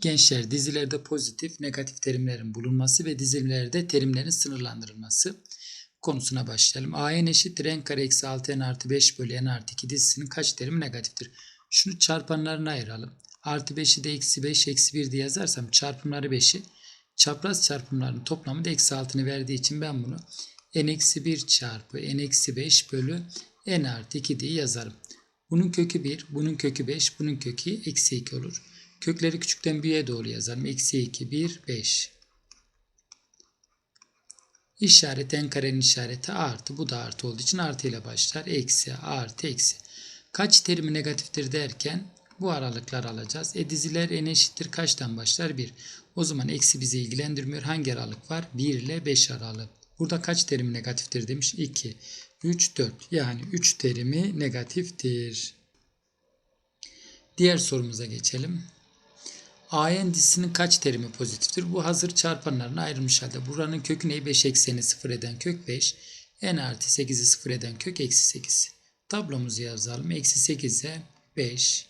Gençler dizilerde pozitif, negatif terimlerin bulunması ve dizilerde terimlerin sınırlandırılması konusuna başlayalım. A'n eşittir n kare eksi 6 n artı 5 bölü n artı 2 dizisinin kaç terimi negatiftir? Şunu çarpanlarına ayıralım. Artı 5'i de eksi 5 eksi 1 diye yazarsam çarpımları 5'i çapraz çarpımların toplamı da eksi 6'nı verdiği için ben bunu n eksi 1 çarpı n eksi 5 bölü n artı 2 diye yazarım. Bunun kökü 1, bunun kökü 5, bunun kökü eksi 2 olur. Kökleri küçükten büyüğe doğru yazarım. Eksi 2, 1, 5. İşaret en karenin işareti artı. Bu da artı olduğu için artı ile başlar. Eksi, artı, eksi. Kaç terimi negatiftir derken bu aralıklar alacağız. E diziler en eşittir kaçtan başlar? 1. O zaman eksi bizi ilgilendirmiyor. Hangi aralık var? 1 ile 5 aralığı. Burada kaç terimi negatiftir demiş? 2, 3, 4. Yani 3 terimi negatiftir. Diğer sorumuza geçelim. AN dizisinin kaç terimi pozitiftir? Bu hazır çarpanlarına ayrılmış halde. Buranın kökü ne? 5 ekseni 0 eden kök 5. N artı 8'i 0 eden kök eksi 8. Tablomuzu yazalım. Eksi 8'e 5.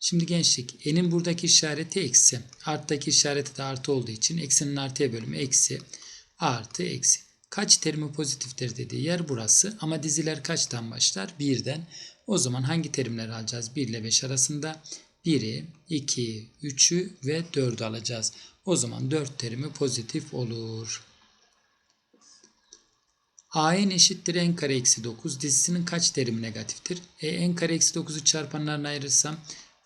Şimdi gençlik n'in buradaki işareti eksi. Arttaki işareti de artı olduğu için eksinin artıya bölümü eksi. Artı eksi. Kaç terimi pozitiftir dediği yer burası. Ama diziler kaçtan başlar? 1'den. O zaman hangi terimleri alacağız? 1 ile 5 arasında 1'i, 2'yi, 3'ü ve 4'ü alacağız. O zaman 4 terimi pozitif olur. AN eşittir n kare eksi 9 dizisinin kaç terimi negatiftir? E, n kare eksi 9'u çarpanlarına ayırırsam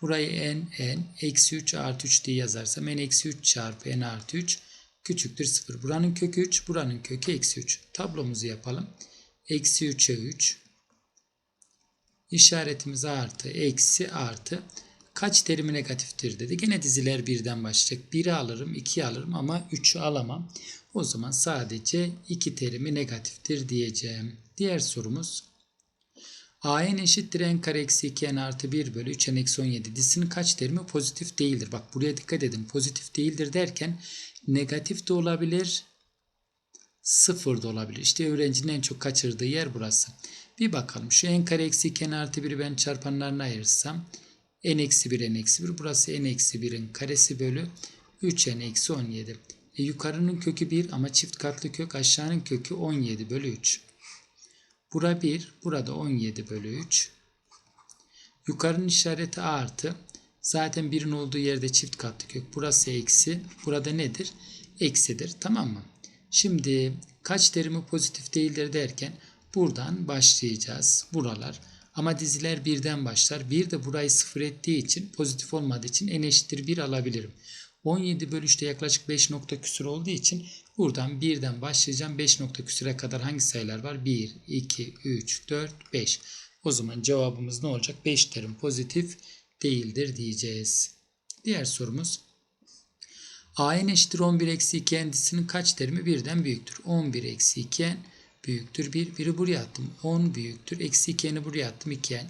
burayı n, n, eksi 3 artı 3 diye yazarsam n eksi 3 çarpı n artı 3 küçüktür 0. Buranın kökü 3, buranın kökü eksi 3. Tablomuzu yapalım. Eksi 3'e 3. İşaretimiz artı, eksi, artı. Kaç terimi negatiftir dedi. Gene diziler birden başlayacak. 1'i alırım, 2'yi alırım ama 3'ü alamam. O zaman sadece 2 terimi negatiftir diyeceğim. Diğer sorumuz. AN eşittir n kare eksi 2 n artı 1 bölü 3 n eksi 17 dizisinin kaç terimi pozitif değildir? Bak buraya dikkat edin. Pozitif değildir derken negatif de olabilir, sıfır da olabilir. İşte öğrencinin en çok kaçırdığı yer burası. Bir bakalım. Şu n kare eksi 2 n artı 1'i ben çarpanlarına ayırırsam n eksi 1 n eksi 1 burası n eksi 1'in karesi bölü 3 n eksi 17. E, yukarının kökü 1 ama çift katlı kök aşağının kökü 17 bölü 3. Bura 1, burada 17 bölü 3. Yukarının işareti artı. Zaten 1'in olduğu yerde çift katlı kök. Burası eksi. Burada nedir? Eksidir. Tamam mı? Şimdi kaç terimi pozitif değildir derken buradan başlayacağız. Buralar. Ama diziler birden başlar. Bir de burayı sıfır ettiği için pozitif olmadığı için n eşittir 1 alabilirim. 17 bölü 3'te yaklaşık 5 nokta küsür olduğu için buradan birden başlayacağım. 5 nokta küsüre kadar hangi sayılar var? 1, 2, 3, 4, 5. O zaman cevabımız ne olacak? 5 terim pozitif değildir diyeceğiz. Diğer sorumuz. AN eşittir 11 eksi 2 endisinin kaç terimi birden büyüktür? 11 eksi 2 büyüktür 1. Biri buraya attım. 10 büyüktür. Eksi 2'ni buraya attım 2n.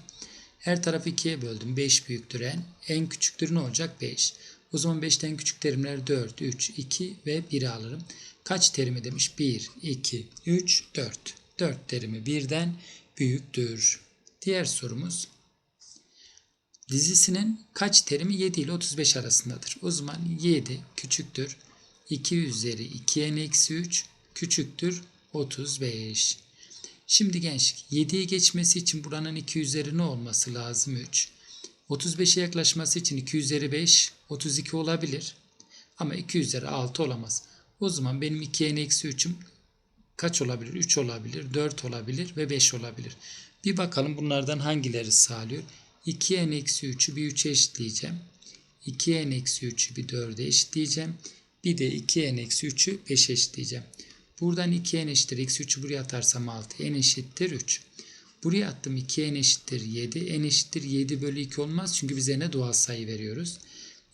Her tarafı 2'ye böldüm. 5 büyüktür n. En küçüktür ne olacak? 5. O zaman 5'ten küçük terimler 4, 3, 2 ve 1'i alırım. Kaç terimi demiş? 1, 2, 3, 4. 4 terimi birden büyüktür. Diğer sorumuz. Dizisinin kaç terimi 7 ile 35 arasındadır? O zaman 7 küçüktür. 2 üzeri 2n eksi 3 küçüktür 35. Şimdi gençlik 7'yi geçmesi için buranın 2 üzeri ne olması lazım? 3. 35'e yaklaşması için 2 üzeri 5 32 olabilir. Ama 2 üzeri 6 olamaz. O zaman benim 2n eksi 3'üm kaç olabilir? 3 olabilir, 4 olabilir ve 5 olabilir. Bir bakalım bunlardan hangileri sağlıyor? 2n eksi 3'ü bir 3'e eşitleyeceğim. 2n eksi 3'ü bir 4'e eşitleyeceğim. Bir de 2n eksi 3'ü 5'e eşitleyeceğim. Buradan 2n eşittir. Eksi 3'ü buraya atarsam 6. n eşittir 3. Buraya attım 2n eşittir 7. n eşittir 7 bölü 2 olmaz. Çünkü bize ne doğal sayı veriyoruz.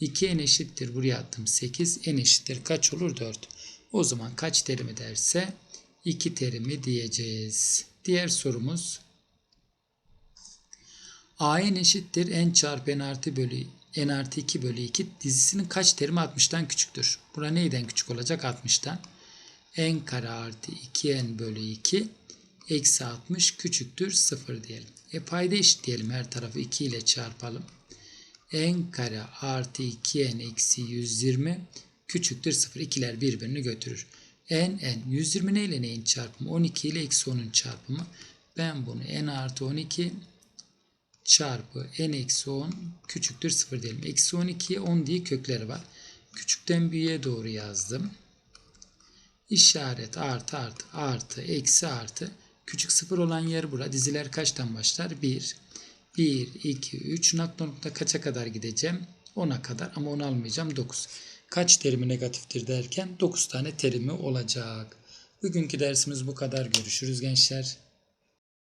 2n eşittir. Buraya attım 8. n eşittir kaç olur? 4. O zaman kaç terimi derse 2 terimi diyeceğiz. Diğer sorumuz an eşittir n çarpı n artı bölü n artı 2 bölü 2 dizisinin kaç terimi 60'tan küçüktür? Bura neyden küçük olacak? 60'tan n kare artı 2n bölü 2 eksi 60 küçüktür 0 diyelim. E payda eşit diyelim her tarafı 2 ile çarpalım. n kare artı 2n eksi 120 küçüktür 0. İkiler birbirini götürür. n n 120 ne ile neyin çarpımı? 12 ile eksi 10'un çarpımı. Ben bunu n artı 12 çarpı n eksi 10 küçüktür 0 diyelim. Eksi 12'ye 10 diye kökleri var. Küçükten büyüğe doğru yazdım. İşaret artı artı artı eksi artı. Küçük sıfır olan yer bura. Diziler kaçtan başlar? 1. 1, 2, 3 nokta nokta kaça kadar gideceğim? 10'a kadar ama 10 almayacağım 9. Kaç terimi negatiftir derken 9 tane terimi olacak. Bugünkü dersimiz bu kadar. Görüşürüz gençler.